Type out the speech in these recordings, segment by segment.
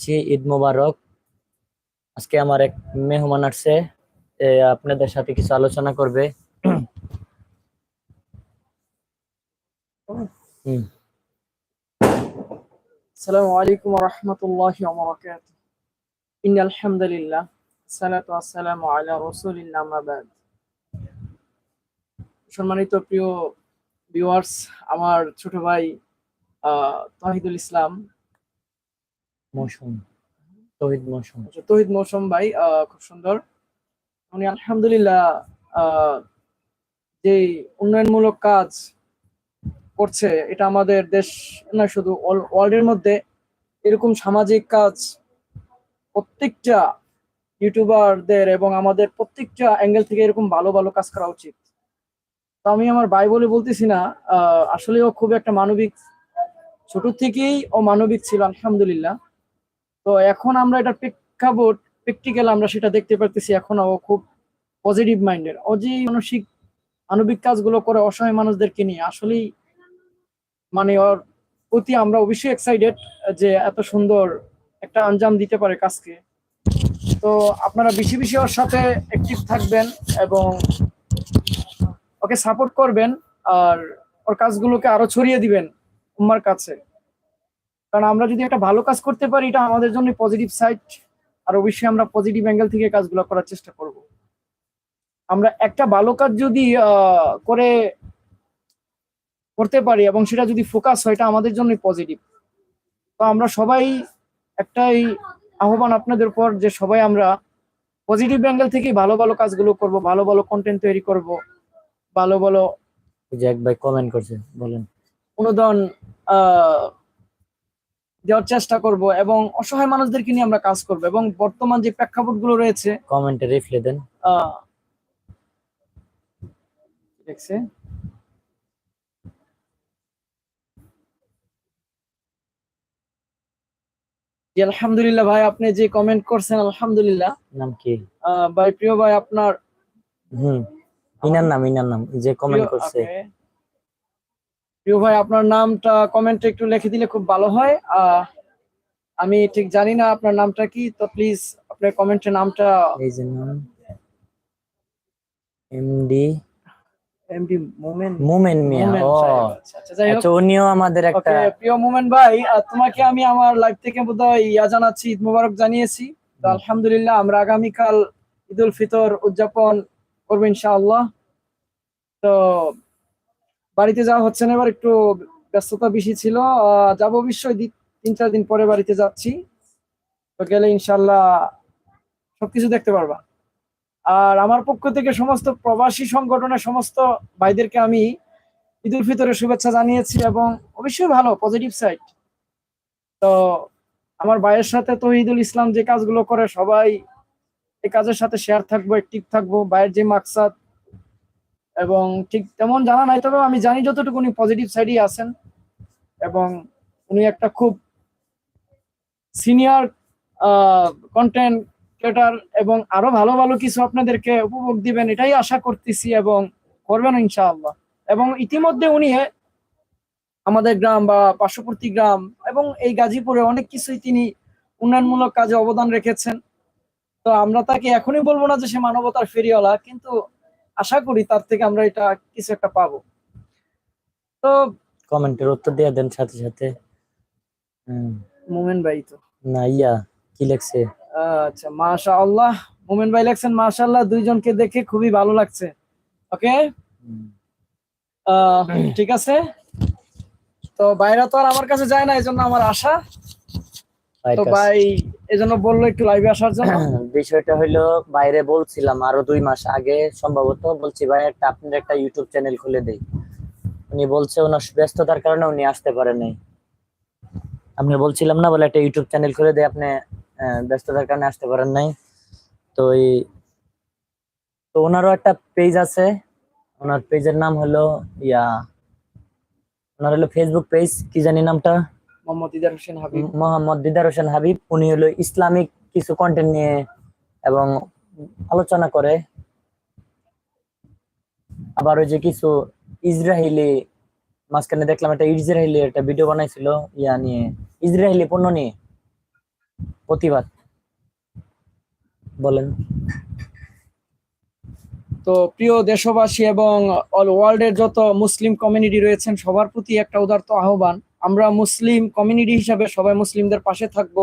জি ঈদ মুবারক। আজকে আমার এক মেহমান আসছে আপনাদের সাথে কিছু আলোচনা করবে। সম্মানিত প্রিয় ভিউয়ার্স, আমার ছোট ভাই তাহিদুল ইসলাম মৌসুম। তহিদ মৌসুম। আচ্ছা, তহিদ মৌসুম ভাই খুব সুন্দর। উনি আলহামদুলিল্লাহ যে উন্নয়নমূলক কাজ করছে এটা আমাদের দেশ না শুধু ওয়ার্ল্ডের মধ্যে এরকম সামাজিক কাজ প্রত্যেকটা ইউটিউবারদের এবং আমাদের প্রত্যেকটা অ্যাঙ্গেল থেকে এরকম ভালো ভালো কাজ করা উচিত। তো আমি আমার ভাই বলে বলতেছি না আহ, আসলেও খুব একটা মানবিক ছোট থেকেই ও মানবিক ছিল আলহামদুলিল্লাহ। তো এখন আমরা এটা প্রেক্ষাপট প্র্যাকটিক্যাল আমরা সেটা দেখতে পারতেছি এখন ও খুব পজিটিভ মাইন্ডের ও যে মানসিক, মানবিক কাজগুলো করে অসহায় মানুষদেরকে নিয়ে। আসলেই মানে ওর প্রতি আমরা অবশ্যই এক্সাইটেড যে এত সুন্দর একটা আঞ্জাম দিতে পারে কাজকে। তো আপনারা বেশি বেশি ওর সাথে অ্যাক্টিভ থাকবেন এবং ওকে সাপোর্ট করবেন আর ওর কাজগুলোকে আরও ছড়িয়ে দিবেন উম্মার কাছে। কারণ আমরা যদি একটা ভালো কাজ করতে পারি এটা আমাদের জন্য পজিটিভ সাইড আর অবশ্যই আমরা পজিটিভ অ্যাঙ্গেল থেকে কাজগুলো করার চেষ্টা করব। আমরা একটা ভালো কাজ যদি করে করতে পারি এবং সেটা যদি ফোকাস হয় এটা আমাদের জন্য পজিটিভ তো আমরা সবাই একটাই আহ্বান আপনাদের উপর যে সবাই আমরা পজিটিভ অ্যাঙ্গেল থেকে ভালো ভালো কাজগুলো করব ভালো ভালো কন্টেন্ট তৈরি করব ভালো ভালো এক ভাই কমেন্ট করছে বলেন। অনুদান আহ, দেওয়ার চেষ্টা করব এবং অসহায় মানুষদেরকে নিয়ে আমরা কাজ করব এবং বর্তমান যে প্রেক্ষাপটগুলো রয়েছে কমেন্টে রিপ্লাই দেন। দেখছে। আলহামদুলিল্লাহ ভাই আপনি যে কমেন্ট করছেন আলহামদুলিল্লাহ। নাম কি? আহ, ভাই প্রিয় ভাই আপনার হুম ইনার নাম ইনার নাম যে কমেন্ট করছে. প্রিয় ভাই আপনার নামটা কমেন্টে একটু লিখে দিলে খুব ভালো হয়। আমি ঠিক জানি না আপনার নামটা কি তো প্লিজ আপনার কমেন্টে নামটা এই যে নাম। এমডি এমডি মোমেন মোমেন মিয়া ও। আচ্ছা আচ্ছা, আচ্ছা উনিও আমাদের একটা ওকে প্রিয় মোমেন ভাই তোমাকে আমি আমার লাইফ থেকে বোধহয় ইয়া জানাচ্ছি ঈদ মোবারক জানিয়েছি। তো আলহামদুলিল্লাহ আমরা আগামীকাল ঈদ উল ফিতর উদযাপন করব ইনশাআল্লাহ। তো বাড়িতে যাওয়া হচ্ছে না, এবার একটু ব্যস্ততা বেশি ছিল। যাব অবশ্যই তিন চার দিন পরে বাড়িতে যাচ্ছি। তো গেলে ইনশাল্লাহ সবকিছু দেখতে পারবা। আর আমার পক্ষ থেকে সমস্ত প্রবাসী সংগঠনের সমস্ত ভাইদেরকে আমি ঈদ উল ফিতরের শুভেচ্ছা জানিয়েছি এবং অবশ্যই ভালো পজিটিভ সাইড তো আমার ভাইয়ের সাথে তহিদুল ইসলাম যে কাজগুলো করে, সবাই এই কাজের সাথে শেয়ার থাকব অ্যাক্টিভ থাকব। ভাইয়ের যে মাকসাদ এবং ঠিক তেমন জানা নাই, তবে আমি জানি যতটুকু উনি পজিটিভ সাইডই আছেন এবং উনি একটা খুব সিনিয়র কন্টেন্ট ক্রিয়েটার এবং আরও ভালো ভালো কিছু আপনাদেরকে উপভোগ দিবেন, এটাই আশা করতেছি এবং করবেন ইনশাআল্লাহ। এবং ইতিমধ্যে উনি আমাদের গ্রাম বা পার্শ্ববর্তী গ্রাম এবং এই গাজীপুরে অনেক কিছুই তিনি উন্নয়নমূলক কাজে অবদান রেখেছেন। তো আমরা তাকে এখনই বলব না যে সে মানবতার ফেরিওয়ালা, কিন্তু আশা করি তার থেকে আমরা এটা কিছু একটা পাবো। তো কমেন্টের উত্তর দিয়ে দেন সাথে সাথে। মোমেন ভাই তো। না ইয়া কি লেখছে? আচ্ছা মাশা আল্লাহ মোমেন ভাই লেখছেন মাশাআল্লাহ দুইজনকে দেখে খুবই ভালো লাগছে। ওকে? ঠিক আছে। তো বাইরা তো আর আমার কাছে যায় না এজন্য আমার আশা। তো ভাই এজন্য বলল একটু লাইভে আসার জন্য। বিষয়টা হলো বাইরে বলছিলাম আরও দুই মাস আগে, সম্ভবত বলছি, ভাই, একটা আপনার একটা ইউটিউব চ্যানেল খুলে দেই। উনি বলছে, ওনার ব্যস্ততার কারণে উনি আসতে পারে নাই। আপনি বলছিলাম, না, বলে একটা ইউটিউব চ্যানেল খুলে দেয় আপনি ব্যস্ততার কারণে আসতে পারেন নাই। তো এই, তো ওনারও একটা পেজ আছে। ওনার পেজের নাম হলো, ইয়া, ওনার হলো ফেসবুক পেজ কি জানি নামটা? মোহাম্মদ ইদার হোসেন হাবিব। মোহাম্মদ দিদার হোসেন হাবিব উনি হলো ইসলামিক কিছু কন্টেন্ট নিয়ে এবং আলোচনা করে। আবার ওই যে কিছু ইসরায়েলি মাঝখানে দেখলাম একটা ইসরায়েলি একটা ভিডিও বানাইছিল ইয়া নিয়ে ইসরায়েলি পণ্য নিয়ে প্রতিবাদ। বলেন। তো প্রিয় দেশবাসী এবং অল ওয়ার্ল্ডের যত মুসলিম কমিউনিটি রয়েছেন সবার প্রতি একটা উদারত আহ্বান। আমরা মুসলিম কমিউনিটি হিসাবে সবাই মুসলিমদের পাশে থাকব,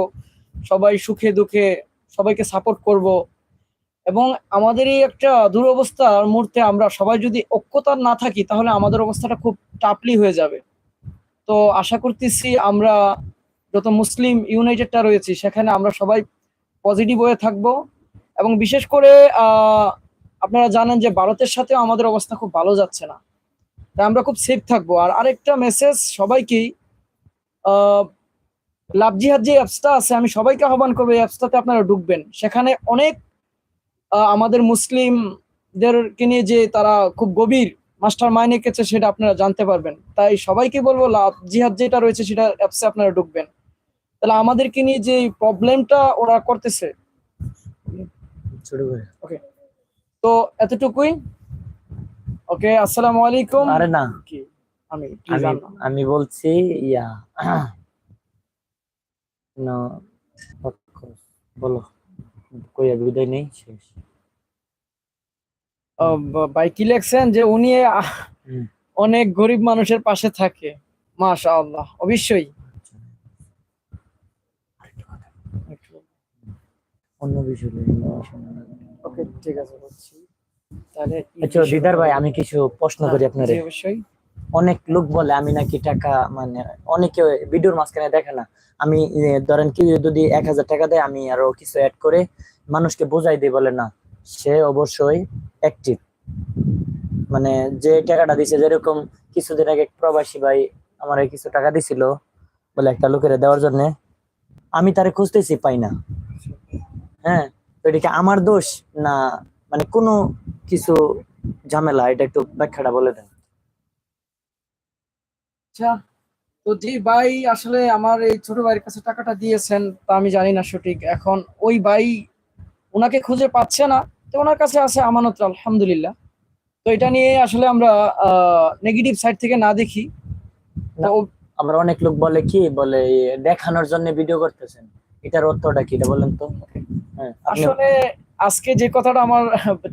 সবাই সুখে দুঃখে সবাইকে সাপোর্ট করব। এবং আমাদের এই একটা দুরবস্থার মুহূর্তে আমরা সবাই যদি ঐক্যতার না থাকি, তাহলে আমাদের অবস্থাটা খুব টাপলি হয়ে যাবে। তো আশা করতেছি আমরা যত মুসলিম ইউনাইটেডটা রয়েছি, সেখানে আমরা সবাই পজিটিভ হয়ে থাকব। এবং বিশেষ করে আপনারা জানেন যে ভারতের সাথেও আমাদের অবস্থা খুব ভালো যাচ্ছে না। তাই আমরা খুব সেফ থাকব। আর আরেকটা মেসেজ সবাইকেই আহ, লাভ জিহাদ যে অ্যাপসটা আছে আমি সবাইকে আহ্বান করব এই অ্যাপসটাতে আপনারা ঢুকবেন। সেখানে অনেক আহ, আমাদের মুসলিমদেরকে নিয়ে যে তারা খুব গভীর মাস্টার মাইনে কেছে সেটা আপনারা জানতে পারবেন। তাই সবাইকে বলব লাভ জিহাদ যেটা রয়েছে সেটা অ্যাপসে আপনারা ঢুকবেন। তাহলে আমাদেরকে নিয়ে যে প্রবলেমটা ওরা করতেছে। করে। তো এতটুকুই। ওকে আসসালামু আলাইকুম। আরে না। কি আমি আমি আমি বলছি ইয়া না বলো। কইয়া বিদায় নেই শেষ। ভাই কি লেখছেন যে উনি অনেক গরিব মানুষের পাশে থাকে। মাশা আল্লাহ অবশ্যই অন্য বিষয় ওকে ঠিক আছে বলছি। তাহলে আচ্ছা দিদার ভাই আমি কিছু প্রশ্ন করি হ্যাঁ, আপনারে। জি, অবশ্যই। অনেক লোক বলে, আমি নাকি টাকা মানে অনেকে ভিডিওর মাঝখানে দেখে না। আমি ধরেন কি যদি এক হাজার টাকা দেয়, আমি আরও কিছু অ্যাড করে মানুষকে বোঝাই দিই বলে না। সে অবশ্যই অ্যাক্টিভ মানে যে টাকাটা দিছে, যেরকম কিছুদিন আগে প্রবাসী ভাই আমার কিছু টাকা দিছিল বলে একটা লোকের দেওয়ার জন্য, আমি তারে খুঁজতেছি পাই না। হ্যাঁ তো এটা কি আমার দোষ? না মানে কোনো কিছু ঝামেলা, এটা একটু ব্যাখ্যাটা বলে দেন। আচ্ছা তো জি ভাই আসলে আমার এই ছোট ভাইয়ের কাছে টাকাটা দিয়েছেন তা আমি জানি না সঠিক। এখন ওই ভাই ওনাকে খুঁজে পাচ্ছে না তো ওনার কাছে আছে আমানত আলহামদুলিল্লাহ। তো এটা নিয়ে আসলে আমরা নেগেটিভ সাইড থেকে না দেখি। আমরা অনেক লোক বলে কি বলে দেখানোর জন্য ভিডিও করতেছেন। এটার অর্থটা কি এটা বলেন তো। হ্যাঁ আসলে আজকে যে কথাটা আমার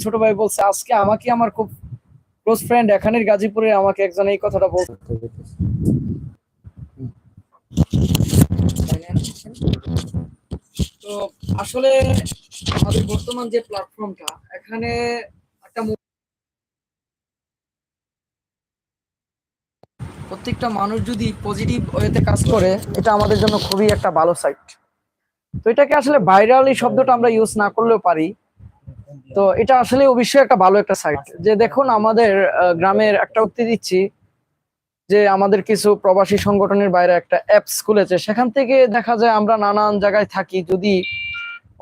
ছোট ভাই বলছে আজকে আমাকে আমার খুব ক্লোজ ফ্রেন্ড এখানের গাজীপুরে আমাকে একজন এই কথাটা বলছে। তো আসলে আমাদের বর্তমান যে প্ল্যাটফর্মটা এখানে একটা প্রত্যেকটা মানুষ যদি পজিটিভ ওয়েতে কাজ করে, এটা আমাদের জন্য খুবই একটা ভালো সাইট তো এটাকে আসলে ভাইরাল এই শব্দটা আমরা ইউজ না করলেও পারি। তো এটা আসলে অবশ্যই একটা ভালো একটা সাইট যে দেখুন আমাদের গ্রামের একটা উক্তি দিচ্ছি যে আমাদের কিছু প্রবাসী সংগঠনের বাইরে একটা অ্যাপস খুলেছে। সেখান থেকে দেখা যায় আমরা নানান জায়গায় থাকি যদি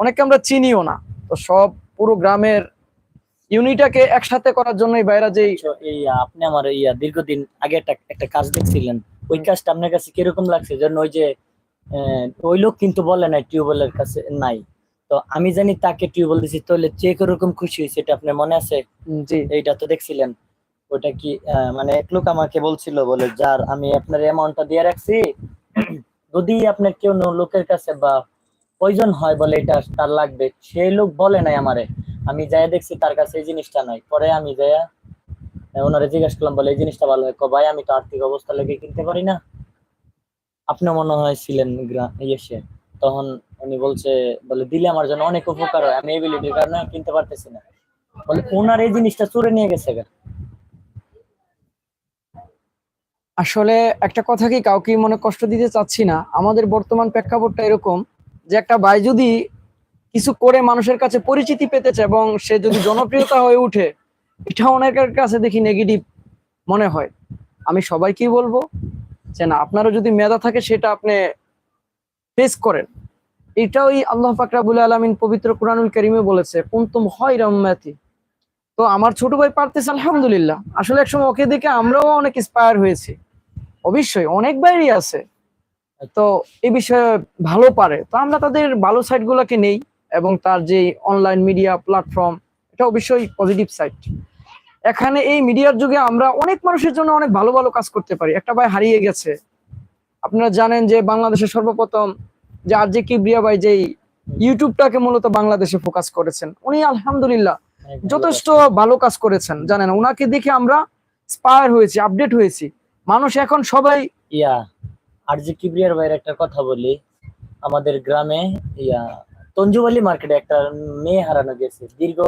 অনেকে আমরা চিনিও না। তো সব পুরো গ্রামের ইউনিটাকে একসাথে করার জন্যই বাইরে যেই এই আপনি আমার ইয়া দীর্ঘদিন আগে একটা একটা কাজ দেখছিলেন। ওই কাজটা আপনার কাছে কীরকম লাগছে? যেন ওই যে ওই লোক কিন্তু বলে নাই টিউবওয়েলের কাছে নাই। তো আমি জানি তাকে টিউবওয়েল দিছি তাহলে যে কীরকম খুশি হয়েছে এটা আপনার মনে আছে? জি। এইটা তো দেখছিলেন। ওটা কি মানে এক লোক আমাকে বলছিল বলে যার আমি আপনার অ্যামাউন্টটা দিয়ে রাখছি। যদি আপনার কেউ লোকের কাছে বা প্রয়োজন হয় বলে এটা তার লাগবে সেই লোক বলে নাই আমারে। আমি যাই দেখছি তার কাছে এই জিনিসটা নাই। পরে আমি যাইয়া ওনারে জিজ্ঞাসা করলাম বলে এই জিনিসটা ভালো হয়? ভাই আমি তো আর্থিক অবস্থা লেগে কিনতে পারি না। আপনি মনে হয় ছিলেন গ্রা- ইয়েসে তখন উনি বলছে, বলে, দিলে আমার জন্য অনেক উপকার হয়। আমি এবিলিটির কারণে কিনতে পারতেছি না। বলে ওনার এই জিনিসটা চুরে নিয়ে গেছে। আসলে একটা কথা কি, কাউকে মনে কষ্ট দিতে চাচ্ছি না। আমাদের বর্তমান প্রেক্ষাপটটা এরকম যে, একটা ভাই যদি কিছু করে মানুষের কাছে পরিচিতি পেতে চায় এবং সে যদি জনপ্রিয়তা হয়ে উঠে এটা অনেকের কাছে দেখি নেগেটিভ মনে হয়। আমি সবাইকেই বলব যে, না, আপনারও যদি মেধা থাকে, সেটা আপনি ফেস করেন। এটাই আল্লাহ ফাকরাবুল আলমিন পবিত্র কুরআনুল করিমে বলেছে, কুন্তুম হয় রম্যাতি তো আমার ছোট ভাই পারতেছে, আলহামদুলিল্লাহ। আসলে একসময় ওকে দেখে আমরাও অনেক ইন্সপায়ার হয়েছি। অবশ্যই, অনেক বাইরে আছে। তো এই বিষয়ে ভালো পারে। তো আমরা তাদের ভালো সাইট গুলাকে নেই এবং তার যে অনলাইন মিডিয়া প্ল্যাটফর্ম এটা অবশ্যই পজিটিভ সাইট এখানে এই মিডিয়ার যুগে আমরা অনেক মানুষের জন্য অনেক ভালো ভালো কাজ করতে পারি। একটা ভাই হারিয়ে গেছে। আপনারা জানেন যে বাংলাদেশের সর্বপ্রথম যে আর যে কিবরিয়া ভাই যেই ইউটিউবটাকে মূলত বাংলাদেশে ফোকাস করেছেন উনি আলহামদুলিল্লাহ যথেষ্ট ভালো কাজ করেছেন জানেন? ওনাকে দেখে আমরা স্পায়ার হয়েছি আপডেট হয়েছি। মানুষ এখন সবাই ইয়া আর যে কিবরিয়ার ভাইয়ের একটা কথা বলি। আমাদের গ্রামে ইয়া তঞ্জুবালি মার্কেটে একটা মেয়ে হারানো গেছে। দীর্ঘ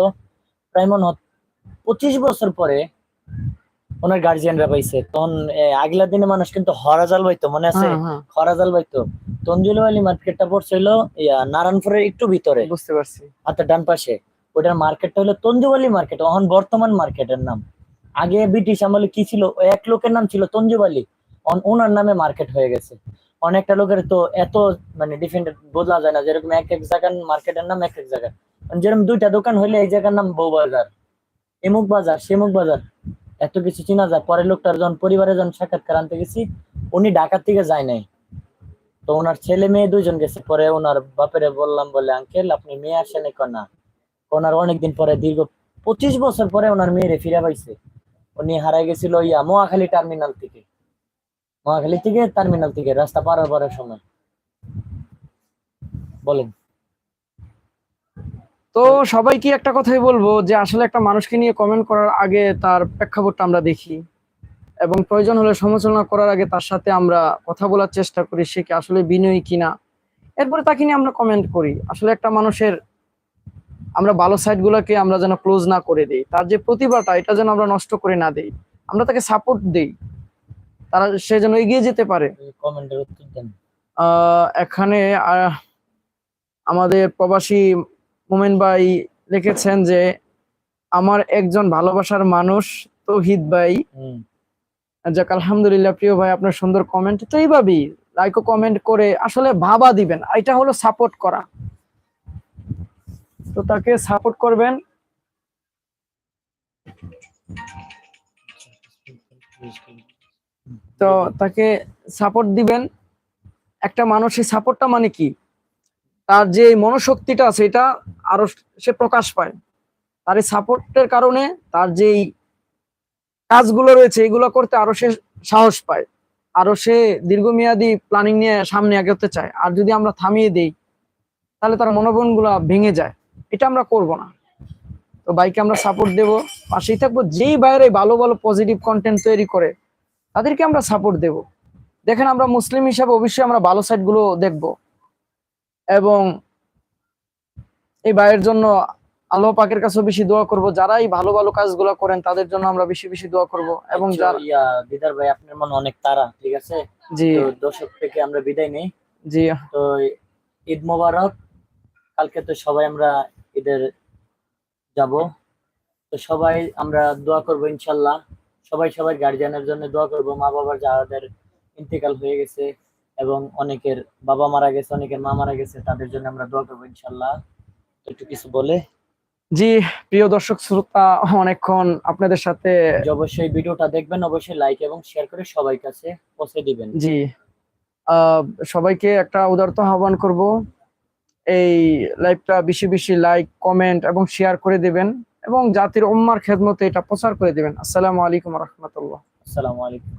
প্রায় মনে হয় পঁচিশ বছর পরে ওনার গার্জিয়ানরা পাইছে। তখন আগলা দিনে মানুষ কিন্তু হরাজাল পাইতো মনে আছে? হরাজাল পাইতো। তঞ্জুবালি মার্কেটটা পড়ছিল ইয়া নারায়ণপুরের একটু ভিতরে। বুঝতে পারছি। হাতের ডান পাশে। ওটার মার্কেটটা হলো তঞ্জুবালি মার্কেট এখন বর্তমান মার্কেটের নাম। আগে ব্রিটিশ আমলে কি ছিল? এক লোকের নাম ছিল তঞ্জুবালি ওনার নামে মার্কেট হয়ে গেছে। অনেকটা লোকের তো এত মানে ডিফারেন্ট বোঝা যায় না। যেরকম এক এক জায়গার মার্কেটের নাম এক এক জায়গা যেরকম দুইটা দোকান হইলে এই জায়গার নাম বউ বাজার। এমুক বাজার সেমুক বাজার। এত কিছু চিনা যায়। পরে লোকটার যখন পরিবারে যখন সাক্ষাৎকার আনতে গেছি, উনি ঢাকার থেকে যায় নাই। তো ওনার ছেলে মেয়ে দুইজন গেছে। পরে ওনার বাপেরে বললাম বলে, আঙ্কেল, আপনি মেয়ে আসেন না ওনার অনেকদিন পরে, দীর্ঘ পঁচিশ বছর পরে ওনার মেয়েরে ফিরে পাইছে। উনি হারাই গেছিল ইয়া মোয়াখালী টার্মিনাল থেকে। মোয়াখালী থেকে টার্মিনাল থেকে, রাস্তা পার হবার সময়। বলেন। তো সবাইকে একটা কথাই বলব যে আসলে একটা মানুষকে নিয়ে কমেন্ট করার আগে তার প্রেক্ষাপটটা আমরা দেখি। এবং প্রয়োজন হলে সমালোচনা করার আগে তার সাথে আমরা কথা বলার চেষ্টা করি সে কি আসলে বিনয়ী কিনা। এরপরে তাকে নিয়ে আমরা কমেন্ট করি। আসলে একটা মানুষের আমরা ভালো সাইড গুলোকে আমরা যেন ক্লোজ না করে দিই। তার যে প্রতিভাটা এটা যেন আমরা নষ্ট করে না দেই। আমরা তাকে সাপোর্ট দেই। তারা সে যেন এগিয়ে যেতে পারে। কমেন্টের উত্তর দেন। আহ, এখানে আমাদের প্রবাসী মোমেন ভাই লিখেছেন যে আমার একজন ভালোবাসার মানুষ তৌহিদ ভাই। যাক আলহামদুলিল্লাহ প্রিয় ভাই আপনার সুন্দর কমেন্ট তো এইভাবেই। লাইক ও কমেন্ট করে আসলে ভাবা দিবেন। এটা হলো সাপোর্ট করা। তো তাকে সাপোর্ট করবেন। তো তাকে সাপোর্ট দিবেন। একটা মানুষের সাপোর্টটা মানে কি? তার যে মনোশক্তিটা আছে, এটা আরও সে প্রকাশ পায়। তার এই সাপোর্টের কারণে তার যেই কাজগুলো রয়েছে, এগুলো করতে আরও সে সাহস পায়, আরও সে দীর্ঘমেয়াদী প্ল্যানিং নিয়ে সামনে এগোতে চায়। আর যদি আমরা থামিয়ে দেই, তাহলে তার মনোবন ভেঙে যায়। এটা আমরা করব না। তো বাইকে আমরা সাপোর্ট দেব, পাশেই থাকব। যেই বাইরে ভালো ভালো পজিটিভ কন্টেন্ট তৈরি করে, তাদেরকে আমরা সাপোর্ট দেব। দেখেন আমরা মুসলিম হিসাবে অবশ্যই আমরা ভালো সাইডগুলো দেখব। এবং এই ভাইয়ের জন্য আল্লাহ পাকের কাছে বেশি দোয়া করব। যারা এই ভালো ভালো কাজগুলো করেন তাদের জন্য আমরা বেশি বেশি দোয়া করব এবং যারা দিদার ভাই আপনার মনে অনেক তারা ঠিক আছে? জি। তো দর্শক থেকে আমরা বিদায় নেই। জি। তো ঈদ মোবারক। কালকে তো সবাই আমরা ঈদের যাব। তো সবাই আমরা দোয়া করব ইনশাল্লাহ। সবাই সবাই গার্জিয়ানের জন্য দোয়া করব। মা বাবার যাদের ইন্তেকাল হয়ে গেছে এবং অনেকের বাবা মারা গেছে অনেকের মা মারা গেছে তাদের জন্য আমরা দোয়া করব ইনশাল্লাহ একটু কিছু বলে? জি প্রিয় দর্শক শ্রোতা অনেকক্ষণ আপনাদের সাথে অবশ্যই ভিডিওটা দেখবেন অবশ্যই লাইক এবং শেয়ার করে সবাই কাছে পৌঁছে দিবেন। জি সবাইকে একটা উদারত আহ্বান করব। এই লাইভটা বেশি বেশি লাইক কমেন্ট এবং শেয়ার করে দিবেন এবং জাতির উম্মার খেদমতে এটা প্রচার করে দিবেন। আসসালামু আলাইকুম রহমতুল্লাহ। আসসালামু আলাইকুম।